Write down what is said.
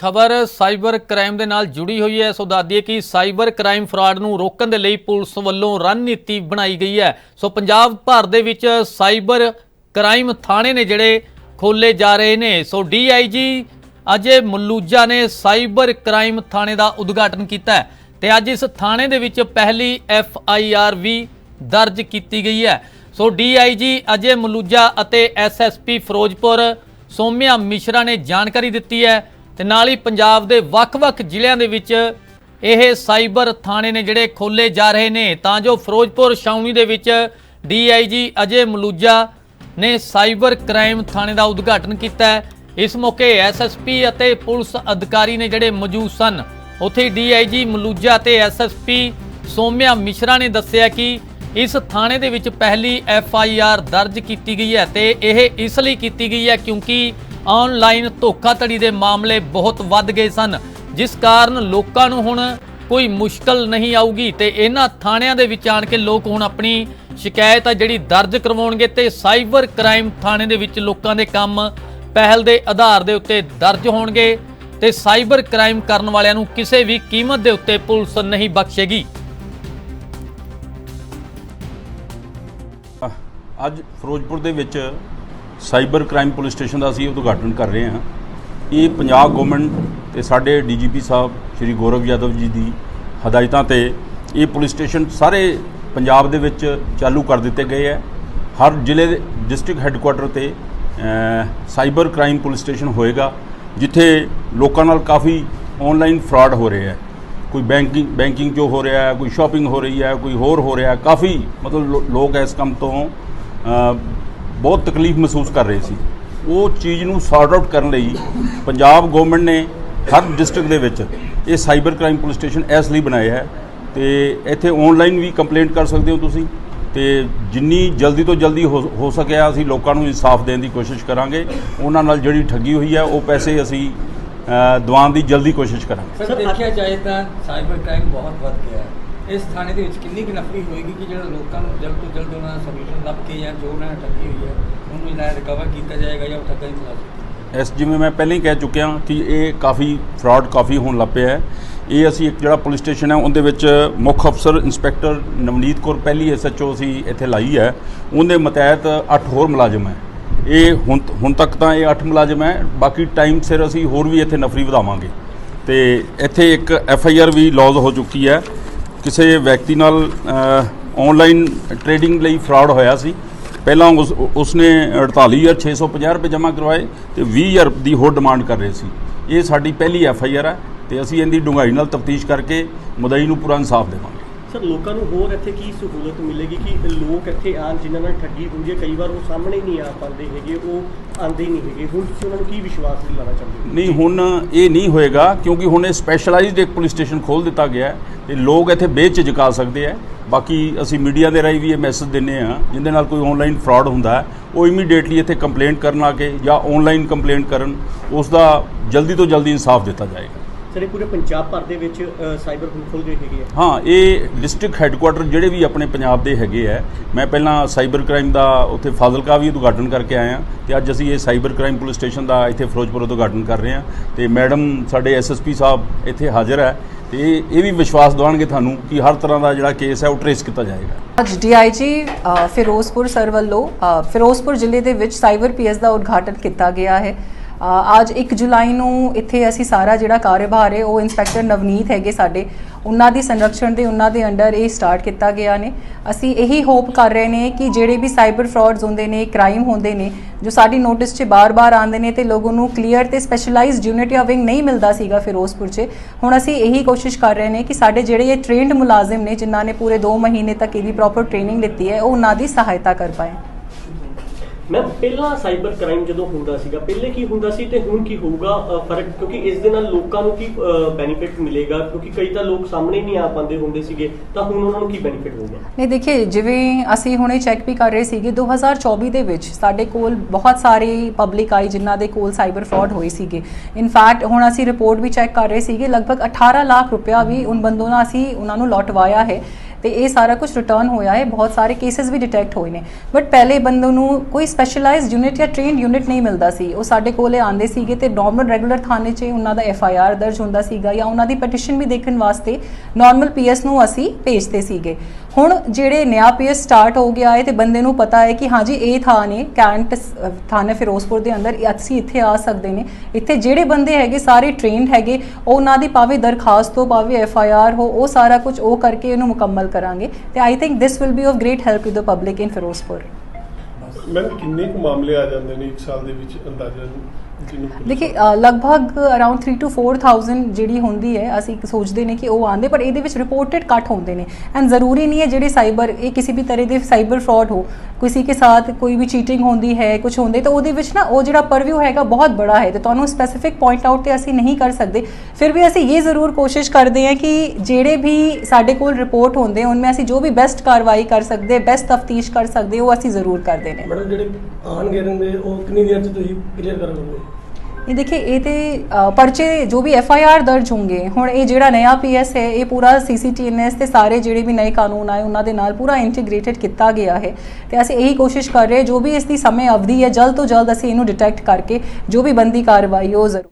ਖਬਰ cyber crime ਦੇ ਨਾਲ ਜੁੜੀ ਹੋਈ ਹੈ। ਸੋ ਦੱਸਦੀਏ ਕਿ ਸਾਈਬਰ ਕ੍ਰਾਈਮ ਫਰਾਡ ਨੂੰ ਰੋਕਣ ਦੇ ਲਈ ਪੁਲਿਸ ਵੱਲੋਂ ਰਣਨੀਤੀ ਬਣਾਈ ਗਈ ਹੈ। ਸੋ ਪੰਜਾਬ ਭਰ ਦੇ ਵਿੱਚ ਸਾਈਬਰ ਕ੍ਰਾਈਮ ਥਾਣੇ ਨੇ ਜਿਹੜੇ ਖੋਲੇ ਜਾ ਰਹੇ ਨੇ। ਸੋ ਡੀਆਈਜੀ ਅਜੇ ਮਲੂਜਾ ਨੇ ਸਾਈਬਰ ਕ੍ਰਾਈਮ ਥਾਣੇ ਦਾ ਉਦਘਾਟਨ ਕੀਤਾ ਹੈ ਤੇ ਅੱਜ ਇਸ ਥਾਣੇ ਦੇ ਵਿੱਚ ਪਹਿਲੀ ਐਫ ਆਈ ਆਰ ਵੀ ਦਰਜ ਕੀਤੀ ਗਈ ਹੈ। ਸੋ ਡੀਆਈਜੀ ਅਜੇ ਮਲੂਜਾ ਅਤੇ ਐਸਐਸਪੀ ਫਿਰੋਜ਼ਪੁਰ ਸੋਮਿਆ ਮਿਸ਼ਰਾ ਨੇ ਜਾਣਕਾਰੀ ਦਿੱਤੀ ਹੈ ਤੇ ਨਾਲ ਹੀ ਪੰਜਾਬ ਦੇ ਵੱਖ-ਵੱਖ ਜ਼ਿਲ੍ਹਿਆਂ ਦੇ ਵਿੱਚ ਇਹ ਸਾਈਬਰ ਥਾਣੇ ਨੇ ਜਿਹੜੇ ਖੋਲੇ ਜਾ ਰਹੇ ਨੇ, ਤਾਂ ਜੋ ਫਿਰੋਜ਼ਪੁਰ ਛਾਉਣੀ ਦੇ ਵਿੱਚ ਡੀਆਈਜੀ ਅਜੇ ਮਲੂਜਾ ਨੇ ਸਾਈਬਰ ਕ੍ਰਾਈਮ ਥਾਣੇ ਦਾ ਉਦਘਾਟਨ ਕੀਤਾ ਹੈ। ਇਸ ਮੌਕੇ ਐਸਐਸਪੀ ਅਤੇ ਪੁਲਿਸ ਅਧਿਕਾਰੀ ਨੇ ਜਿਹੜੇ ਮੌਜੂਦ ਸਨ, ਉੱਥੇ ਡੀਆਈਜੀ ਮਲੂਜਾ ਤੇ ਐਸਐਸਪੀ ਸੋਮਿਆ ਮਿਸ਼ਰਾ ਨੇ ਦੱਸਿਆ ਕਿ ਇਸ ਥਾਣੇ ਦੇ ਵਿੱਚ ਪਹਿਲੀ ਐਫ ਆਈ ਆਰ ਦਰਜ ਕੀਤੀ ਗਈ ਹੈ ਤੇ ਇਹ ਇਸ ਲਈ ਕੀਤੀ ਗਈ ਹੈ ਕਿਉਂਕਿ ਆਨਲਾਈਨ ਧੋਖਾਧੜੀ ਦੇ ਮਾਮਲੇ ਬਹੁਤ ਵੱਧ ਗਏ ਸਨ, ਜਿਸ ਕਾਰਨ ਲੋਕਾਂ ਨੂੰ ਹੁਣ ਕੋਈ ਮੁਸ਼ਕਲ ਨਹੀਂ ਆਊਗੀ ਤੇ ਇਹਨਾਂ ਥਾਣਿਆਂ ਦੇ ਵਿੱਚ ਆਣ ਕੇ ਲੋਕ ਹੁਣ ਆਪਣੀ ਸ਼ਿਕਾਇਤ ਆ ਜਿਹੜੀ ਦਰਜ ਕਰਵਾਉਣਗੇ ਤੇ ਸਾਈਬਰ ਕ੍ਰਾਈਮ ਥਾਣੇ ਦੇ ਵਿੱਚ ਲੋਕਾਂ ਦੇ ਕੰਮ ਪਹਿਲ ਦੇ ਆਧਾਰ ਦੇ ਉੱਤੇ ਦਰਜ ਹੋਣਗੇ ਤੇ ਸਾਈਬਰ ਕ੍ਰਾਈਮ ਕਰਨ ਵਾਲਿਆਂ ਨੂੰ ਕਿਸੇ ਵੀ ਕੀਮਤ ਦੇ ਉੱਤੇ ਪੁਲਿਸ ਨਹੀਂ ਬਖਸ਼ੇਗੀ। ਅੱਜ ਫਿਰੋਜ਼ਪੁਰ ਦੇ ਵਿੱਚ ਸਾਈਬਰ ਕ੍ਰਾਈਮ ਪੁਲਿਸ ਸਟੇਸ਼ਨ ਦਾ ਅਸੀਂ ਉਦਘਾਟਨ ਕਰ ਰਹੇ ਹਾਂ। ਇਹ ਪੰਜਾਬ ਗਵਰਨਮੈਂਟ ਤੇ ਸਾਡੇ ਡੀਜੀਪੀ ਸਾਹਿਬ ਸ਼੍ਰੀ ਗੌਰਵ ਯਾਦਵ ਜੀ ਦੀ ਹਦਾਇਤਾਂ ਤੇ ਇਹ ਪੁਲਿਸ ਸਟੇਸ਼ਨ ਸਾਰੇ ਪੰਜਾਬ ਦੇ ਵਿੱਚ ਚਾਲੂ ਕਰ ਦਿੱਤੇ ਗਏ ਹੈ। ਹਰ ਜ਼ਿਲ੍ਹੇ ਦੇ ਡਿਸਟ੍ਰਿਕਟ ਹੈੱਡਕੁਆਟਰ ਤੇ ਸਾਈਬਰ ਕ੍ਰਾਈਮ ਪੁਲਿਸ ਸਟੇਸ਼ਨ ਹੋਏਗਾ, ਜਿੱਥੇ ਲੋਕਾਂ ਨਾਲ ਕਾਫੀ ਆਨਲਾਈਨ ਫਰਾਡ ਹੋ ਰਿਹਾ ਹੈ। ਕੋਈ ਬੈਂਕਿੰਗ ਬੈਂਕਿੰਗ ਜੋ ਹੋ ਰਿਹਾ ਹੈ, ਕੋਈ ਸ਼ਾਪਿੰਗ ਹੋ ਰਹੀ ਹੈ, ਕੋਈ ਹੋਰ ਹੋ ਰਿਹਾ ਹੈ। ਕਾਫੀ ਮਤਲਬ ਲੋ- ਲੋਕ ਇਸ ਕੰਮ ਤੋਂ ਬਹੁਤ ਤਕਲੀਫ ਮਹਿਸੂਸ ਕਰ ਰਹੇ ਸੀ। ਉਹ ਚੀਜ਼ ਨੂੰ ਸੌਰਟ ਆਊਟ ਕਰਨ ਲਈ ਪੰਜਾਬ ਗਵਰਨਮੈਂਟ ਨੇ ਹਰ ਡਿਸਟ੍ਰਿਕਟ ਦੇ ਵਿੱਚ ਇਹ ਸਾਈਬਰ ਕ੍ਰਾਈਮ ਪੁਲਿਸ ਸਟੇਸ਼ਨ ਇਸ ਲਈ ਬਣਾਇਆ ਹੈ ਤੇ ਇੱਥੇ ਆਨਲਾਈਨ ਵੀ ਕੰਪਲੇਂਟ ਕਰ ਸਕਦੇ ਹੋ ਤੁਸੀਂ ਤੇ ਜਿੰਨੀ ਜਲਦੀ ਤੋਂ ਜਲਦੀ ਹੋ ਹੋ ਸਕਿਆ ਅਸੀਂ ਲੋਕਾਂ ਨੂੰ ਇਨਸਾਫ ਦੇਣ ਦੀ ਕੋਸ਼ਿਸ਼ ਕਰਾਂਗੇ। ਉਹਨਾਂ ਨਾਲ ਜਿਹੜੀ ਠੱਗੀ ਹੋਈ ਹੈ ਉਹ ਪੈਸੇ ਅਸੀਂ ਅ, ਦਿਵਾਉਣ ਦੀ ਜਲਦੀ ਕੋਸ਼ਿਸ਼ ਕਰਾਂਗੇ। ਸਰ ਦੇਖਿਆ ਜਾਏ ਤਾਂ ਸਾਈਬਰ ਕ੍ਰਾਈਮ ਬਹੁਤ ਵੱਧ ਗਿਆ ਹੈ। ਇਸ ਥਾਣੇ ਦੇ ਵਿੱਚ ਕਿੰਨੀ ਕੁ ਨਫਰੀ ਹੋਏਗੀ ਕਿ ਜਿਹੜਾ ਲੋਕਾਂ ਨੂੰ ਜਲਦ ਤੋਂ ਜਲਦ ਉਹਨਾਂ ਦਾ ਸੋਲੂਸ਼ਨ ਲੱਭ ਕੇ ਜਾਂ ਜੋ ਉਹਨਾਂ ਨੇ ਠੱਗੀ ਹੋਈ ਹੈ, ਉਹਨੂੰ ਜਿਹੜਾ ਰਿਕਵਰ ਕੀਤਾ ਜਾਏਗਾ ਜਾਂ ਉਹ ਠੱਗਾ ਹੀ ਖਿਲਾਫ ਇਸ ਜਿਵੇਂ ਮੈਂ ਪਹਿਲਾਂ ਹੀ ਕਹਿ ਚੁੱਕਿਆ ਕਿ ਇਹ ਕਾਫੀ ਫਰਾਡ ਕਾਫੀ ਹੋਣ ਲੱਗ ਪਿਆ ਹੈ। ਇਹ ਅਸੀਂ ਇੱਕ ਜਿਹੜਾ ਪੁਲਿਸ ਸਟੇਸ਼ਨ ਹੈ, ਉਹਦੇ ਵਿੱਚ ਮੁੱਖ ਅਫਸਰ ਇੰਸਪੈਕਟਰ ਨਵਨੀਤ ਕੌਰ, ਪਹਿਲੀ ਐਸਐਚਓ ਅਸੀਂ ਇੱਥੇ ਲਾਈ ਹੈ। ਉਹਦੇ ਮਤਹਿਤ 8 ਹੋਰ ਮੁਲਾਜ਼ਮ ਹੈ। ਇਹ ਹੁਣ ਹੁਣ ਤੱਕ ਤਾਂ ਇਹ 8 ਮੁਲਾਜ਼ਮ ਹੈ। ਬਾਕੀ ਟਾਈਮ ਸਿਰ ਅਸੀਂ ਹੋਰ ਵੀ ਇੱਥੇ ਨਫਰੀ ਵਧਾਵਾਂਗੇ। ਤੇ ਇੱਥੇ ਇੱਕ ਐਫ ਆਈ ਆਰ ਵੀ ਲੌਜ ਹੋ ਚੁੱਕੀ ਹੈ। ਕਿਸੇ ਵਿਅਕਤੀ ਨਾਲ ਆਨਲਾਈਨ ਟ੍ਰੇਡਿੰਗ ਲਈ ਫਰਾਡ ਹੋਇਆ ਸੀ। ਪਹਿਲਾਂ ਉਸ, ਉਸਨੇ 48650 ਰੁਪਏ ਜਮ੍ਹਾਂ ਕਰਵਾਏ ਤੇ 20000 ਦੀ ਹੋਰ ਡਿਮਾਂਡ ਕਰ ਰਹੇ ਸੀ। ਇਹ ਸਾਡੀ ਪਹਿਲੀ ਐਫ ਆਈ ਆਰ ਹੈ ਤੇ ਅਸੀਂ ਇਹਦੀ ਡੂੰਘਾਈ ਨਾਲ ਤਫਤੀਸ਼ ਕਰਕੇ ਮੁਦਈ ਨੂੰ ਪੂਰਾ ਇਨਸਾਫ ਦੇਵਾਂਗੇ। ਸਰ, ਲੋਕਾਂ ਨੂੰ ਹੋਰ ਇੱਥੇ ਕੀ ਸਹੂਲਤ ਮਿਲੇਗੀ ਕਿ ਲੋਕ ਇੱਥੇ ਆਣ ਜਿਨ੍ਹਾਂ ਨਾਲ ਠੱਗੀ ਹੁੰਦੀ ਹੈ? ਕਈ ਵਾਰ ਉਹ ਸਾਹਮਣੇ ਨਹੀਂ ਆ ਪਾਉਂਦੇ ਹੈਗੇ, ਉਹ ਆਉਂਦੇ ਨਹੀਂ ਹੈਗੇ। ਹੁਣ ਤੁਸੀਂ ਉਹਨਾਂ ਨੂੰ ਕੀ ਵਿਸ਼ਵਾਸ ਦਿਲਾਣਾ ਚਾਹੁੰਦੇ ਹੋ? ਨਹੀਂ, ਹੁਣ ਇਹ ਨਹੀਂ ਹੋਏਗਾ, ਕਿਉਂਕਿ ਹੁਣ ਇਹ ਸਪੈਸ਼ਲਾਈਜ਼ਡ ਇੱਕ ਪੁਲਿਸ ਸਟੇਸ਼ਨ ਖੋਲ ਦਿੱਤਾ ਗਿਆ ਹੈ ਤੇ ਲੋਕ ਇੱਥੇ ਬੇਝਿਜਕ ਆ ਸਕਦੇ ਆ ਬਾਕੀ ਅਸੀਂ ਮੀਡੀਆ ਦੇ ਰਾਹੀਂ ਵੀ ਇਹ ਮੈਸੇਜ ਦਿੰਨੇ ਆ ਜਿਹਦੇ ਨਾਲ ਕੋਈ ਆਨਲਾਈਨ ਫਰਾਡ ਹੁੰਦਾ ਉਹ ਇਮੀਡੀਏਟਲੀ ਇੱਥੇ ਕੰਪਲੇਂਟ ਕਰਨ ਆ ਕੇ ਜਾਂ ਆਨਲਾਈਨ ਕੰਪਲੇਂਟ ਕਰਨ, ਉਸ ਦਾ ਜਲਦੀ ਤੋਂ ਜਲਦੀ ਇਨਸਾਫ ਦਿੱਤਾ ਜਾਏਗਾ। ਸਰ ਪੂਰੇ ਪੰਜਾਬ ਭਰ ਦੇ ਵਿੱਚ ਸਾਈਬਰ ਹੁਣ ਖੁੱਲ ਗਏ ਹੈਗੇ ਆ। ਹਾਂ ਇਹ ਡਿਸਟ੍ਰਿਕਟ ਹੈੱਡਕੁਆਟਰ ਜਿਹੜੇ ਵੀ ਆਪਣੇ ਪੰਜਾਬ ਦੇ ਹੈਗੇ ਆ ਮੈਂ ਪਹਿਲਾਂ ਸਾਈਬਰ ਕ੍ਰਾਈਮ ਦਾ ਉੱਥੇ ਫਾਜ਼ਿਲਕਾ ਵੀ ਉਦਘਾਟਨ ਕਰਕੇ ਆਇਆ ਤੇ ਅੱਜ ਅਸੀਂ ਇਹ ਸਾਈਬਰ ਕ੍ਰਾਈਮ ਪੁਲਿਸ ਸਟੇਸ਼ਨ ਦਾ ਇੱਥੇ ਫਿਰੋਜ਼ਪੁਰ ਉਦਘਾਟਨ ਕਰ ਰਹੇ ਹਾਂ ਤੇ ਮੈਡਮ ਸਾਡੇ ਐਸਐਸਪੀ ਸਾਹਿਬ ਇੱਥੇ ਹਾਜ਼ਰ ਹੈ ਤੇ ਇਹ ਵੀ ਵਿਸ਼ਵਾਸ ਦਿਵਾਉਣਗੇ ਤੁਹਾਨੂੰ ਕਿ ਹਰ ਤਰ੍ਹਾਂ ਦਾ ਜਿਹੜਾ ਕੇਸ ਹੈ ਉਹ ਟਰੇਸ ਕੀਤਾ ਜਾਏਗਾ। ਅੱਜ ਡੀਆਈਜੀ ਫਿਰੋਜ਼ਪੁਰ ਸਰ ਵੱਲੋਂ ਫਿਰੋਜ਼ਪੁਰ ਜ਼ਿਲ੍ਹੇ ਦੇ ਵਿੱਚ ਸਾਈਬਰ ਪੀਐਸ ਦਾ ਉਦਘਾਟਨ ਕੀਤਾ ਗਿਆ ਹੈ। ਅੱਜ 1 ਜੁਲਾਈ ਨੂੰ ਇੱਥੇ ਅਸੀਂ ਸਾਰਾ ਜਿਹੜਾ ਕਾਰੋਬਾਰ ਹੈ, ਉਹ ਇੰਸਪੈਕਟਰ ਨਵਨੀਤ ਹੈਗੇ ਸਾਡੇ, ਉਹਨਾਂ ਦੀ ਸੰਰਕਸ਼ਣ ਦੇ, ਉਹਨਾਂ ਦੇ ਅੰਡਰ ਇਹ ਸਟਾਰਟ ਕੀਤਾ ਗਿਆ ਨੇ। ਅਸੀਂ ਇਹੀ ਹੋਪ ਕਰ ਰਹੇ ਨੇ ਕਿ ਜਿਹੜੇ ਵੀ ਸਾਈਬਰ ਫਰਾਡਸ ਹੁੰਦੇ ਨੇ ਕ੍ਰਾਈਮ ਹੁੰਦੇ ਨੇ, ਜੋ ਸਾਡੀ ਨੋਟਿਸ 'ਚ ਬਾਰ-ਬਾਰ ਆਉਂਦੇ ਨੇ ਤੇ ਲੋਗੋਂ ਨੂੰ ਕਲੀਅਰ ਤੇ ਸਪੈਸ਼ਲਾਈਜ਼ਡ ਯੂਨਿਟ ਜਾਂ ਵਿੰਗ ਨਹੀਂ ਮਿਲਦਾ ਸੀਗਾ ਫਿਰੋਜ਼ਪੁਰ 'ਚ, ਹੁਣ ਅਸੀਂ ਇਹੀ ਕੋਸ਼ਿਸ਼ ਕਰ ਰਹੇ ਨੇ ਕਿ ਸਾਡੇ ਜਿਹੜੇ ਇਹ ਟ੍ਰੇਨਡ ਮੁਲਾਜ਼ਮ ਨੇ, ਜਿਨ੍ਹਾਂ ਨੇ ਪੂਰੇ 2 ਮਹੀਨੇ ਤੱਕ ਇਹਦੀ ਪ੍ਰੋਪਰ ਟ੍ਰੇਨਿੰਗ ਲਿੱਤੀ ਹੈ, ਉਹ ਉਹਨਾਂ ਦੀ ਸਹਾਇਤਾ ਕਰ ਪਾਏ। ਮੈਂ ਪਹਿਲਾਂ ਸਾਈਬਰ ਕ੍ਰਾਈਮ ਜਦੋਂ ਹੁੰਦਾ ਸੀਗਾ, ਪਹਿਲੇ ਕੀ ਹੁੰਦਾ ਸੀ ਤੇ ਹੁਣ ਕੀ ਹੋਊਗਾ ਫ਼ਰਕ? ਕਿਉਂਕਿ ਇਸ ਦੇ ਨਾਲ ਲੋਕਾਂ ਨੂੰ ਕੀ ਬੈਨੀਫਿਟ ਮਿਲੇਗਾ? ਕਿਉਂਕਿ ਕਈ ਤਾਂ ਲੋਕ ਸਾਹਮਣੇ ਨਹੀਂ ਆ ਪਾਉਂਦੇ ਹੁੰਦੇ ਸੀਗੇ, ਤਾਂ ਹੁਣ ਉਹਨਾਂ ਨੂੰ ਕੀ ਬੈਨੀਫਿਟ ਹੋਊਗਾ? ਨਹੀਂ ਦੇਖਿਏ ਜਿਵੇਂ ਅਸੀਂ ਹੁਣੇ ਚੈੱਕ ਵੀ ਕਰ ਰਹੇ ਸੀਗੇ 2024 ਦੇ ਵਿੱਚ ਸਾਡੇ ਕੋਲ ਬਹੁਤ ਸਾਰੇ ਪਬਲਿਕ ਆਈ ਜਿਨ੍ਹਾਂ ਦੇ ਕੋਲ ਸਾਈਬਰ ਫਰਾਡ ਹੋਏ ਸੀਗੇ। ਇਨਫੈਕਟ ਹੁਣ ਅਸੀਂ ਰਿਪੋਰਟ ਵੀ ਚੈੱਕ ਕਰ ਰਹੇ ਸੀਗੇ, ਲਗਭਗ 18 ਲੱਖ ਰੁਪਇਆ ਵੀ ਉਨ ਬੰਦੋਂ ਨਾਲ ਅਸੀਂ ਉਹਨਾਂ ਨੂੰ ਲੌਟਵਾਇਆ ਹੈ। ਤੇ ਇਹ ਸਾਰਾ ਕੁਝ ਰਿਟਰਨ ਹੋਇਆ ਹੈ। ਬਹੁਤ ਸਾਰੇ ਕੇਸਿਸ ਵੀ ਡਿਟੈਕਟ ਹੋਏ ਨੇ। ਬਟ ਪਹਿਲੇ ਬੰਦੇ ਨੂੰ ਕੋਈ ਸਪੈਸ਼ਲਾਈਜ਼ਡ ਯੂਨਿਟ ਜਾਂ ਟ੍ਰੇਨਡ ਯੂਨਿਟ ਨਹੀਂ ਮਿਲਦਾ ਸੀ। ਉਹ ਸਾਡੇ ਕੋਲੇ ਆਂਦੇ ਸੀਗੇ ਤੇ ਨਾਰਮਲ ਰੈਗੂਲਰ ਥਾਣੇ 'ਚ ਉਹਨਾਂ ਦਾ ਐਫ ਆਈ ਆਰ ਦਰਜ ਹੁੰਦਾ ਸੀਗਾ ਜਾਂ ਉਹਨਾਂ ਦੀ ਪਟੀਸ਼ਨ ਵੀ ਦੇਖਣ ਵਾਸਤੇ ਨਾਰਮਲ ਪੀਐਸ ਨੂੰ ਅਸੀਂ ਭੇਜਦੇ ਸੀਗੇ। ਹੁਣ ਜਿਹੜੇ ਨਿਆ ਪੀਐਸ ਸਟਾਰਟ ਹੋ ਗਿਆ ਹੈ ਤੇ ਬੰਦੇ ਨੂੰ ਪਤਾ ਹੈ ਕਿ ਹਾਂਜੀ, ਇਹ ਥਾਂ ਨੇ, ਕੈਂਟ ਸ- ਥਾਣਾ ਫਿਰੋਜ਼ਪੁਰ ਦੇ ਅੰਦਰ ਅਸੀਂ ਇੱਥੇ ਆ ਸਕਦੇ ਨੇ। ਇੱਥੇ ਜਿਹੜੇ ਬੰਦੇ ਹੈਗੇ, ਸਾਰੇ ਟ੍ਰੇਨਡ ਹੈਗੇ ਉਹ ਉਹਨਾਂ ਦੀ ਭਾਵੇਂ ਦਰਖਾਸਤ ਹੋ, ਭਾਵੇਂ ਐਫ ਆਈ ਆਰ ਹੋ, ਉਹ ਸਾਰਾ ਕੁਝ ਉਹ ਕਰਕੇ ਇਹਨੂੰ ਮੁਕੰਮਲ ਕਰਾਂਗੇ। ਤੇ I think this will be of great help to the public in Ferozepur ma'am, ਕਿੰਨੇ ਕੁ ਮਾਮਲੇ ਆ ਜਾਂਦੇ ਨੇ ਇੱਕ ਸਾਲ ਦੇ ਵਿੱਚ ਅੰਦਾਜ਼ਨ ਜਿਹਨੂੰ ਲਗਭਗ ਅਰਾਊਂਡ 3 ਟੂ 4000 ਜਿਹੜੀ ਹੁੰਦੀ ਹੈ, ਅਸੀਂ ਸੋਚਦੇ ਨੇ ਕਿ ਉਹ ਆਂਦੇ ਪਰ ਇਹਦੇ ਵਿੱਚ ਰਿਪੋਰਟਡ ਕੱਟ ਹੁੰਦੇ ਨੇ। ਐਂਡ ਜ਼ਰੂਰੀ ਨਹੀਂ ਹੈ ਜਿਹੜੇ ਸਾਈਬਰ ਇਹ ਕਿਸੇ ਵੀ ਤਰ੍ਹਾਂ ਦੇ ਸਾਈਬਰ ਫਰਾਡ ਹੋ, ਕਿਸੇ ਕੇ ਸਾਥ ਕੋਈ ਵੀ ਚੀਟਿੰਗ ਹੁੰਦੀ ਹੈ ਕੁਝ ਹੁੰਦੇ, ਤਾਂ ਉਹਦੇ ਵਿੱਚ ਨਾ ਉਹ ਜਿਹੜਾ ਪਰਵਿਊ ਹੈਗਾ ਬਹੁਤ ਬੜਾ ਹੈ। ਤੇ ਤੁਹਾਨੂੰ ਸਪੈਸੀਫਿਕ ਪੁਆਇੰਟ ਆਊਟ ਤੇ ਅਸੀਂ ਨਹੀਂ ਕਰ ਸਕਦੇ। ਫਿਰ ਵੀ ਅਸੀਂ ਇਹ ਜ਼ਰੂਰ ਕੋਸ਼ਿਸ਼ ਕਰਦੇ ਹਾਂ ਕਿ ਜਿਹੜੇ ਵੀ ਸਾਡੇ ਕੋਲ ਰਿਪੋਰਟ ਹੁੰਦੇ, ਉਹਨਾਂ ਅਸੀਂ ਜੋ ਵੀ ਬੈਸਟ ਕਾਰਵਾਈ ਕਰ ਸਕਦੇ ਬੈਸਟ ਤਫਤੀਸ਼ ਕਰ ਸਕਦੇ, ਉਹ ਅਸੀਂ ਜ਼ਰੂਰ ਕਰਦੇ ਨੇ। ਮੈਡਮ ਜਿਹੜੇ ਆਣਗੇ ਰਹਿੰਦੇ ਉਹ ਕਿੰਨੀ ਦੇਰ ਚ ਤੁਸੀਂ ਕਲੀਅਰ ਕਰ ਲਓਗੇ ਇਹ ਦੇਖिए ਇਹ ਤੇ ਅ, ਪਰਚੇ ਜੋ ਵੀ ਐਫ ਆਈ ਆਰ ਦਰਜ ਹੋਣਗੇ ਹੁਣ ਇਹ ਜਿਹੜਾ ਨया ਪੀਐਸ ਹੈ ਇਹ ਪੂਰਾ ਸੀ ਸੀ ਟੀ ਐਨ ਸੀਸੀਟੀਐਨਐਸ ਤੇ ਸਾਰੇ ਜਿਹੜੇ ਵੀ ਨਏ ਕਾਨੂੰਨ ਆਏ ਉਹਨਾਂ ਦੇ ਨਾਲ ਪੂਰਾ ਇੰਟੀਗ੍ਰੇਟਿਡ ਕੀਤਾ ਗਿਆ ਹੈ। ਤੇ ਅਸੀਂ ਇਹੀ ਕੋਸ਼ਿਸ਼ ਕਰ ਰਹੇ ਜੋ ਵੀ ਇਸ ਦੀ ਸਮੇਂ ਅਵਧੀ ਹੈ ਜਲਦ ਤੋਂ ਜਲਦ ਅਸੀਂ ਇਹਨੂੰ ਡਿਟੈਕਟ ਕਰਕੇ ਜੋ ਵੀ ਬੰਦੀ ਕਾਰਵਾਈ ਉਹ ਜ਼ਰੂਰ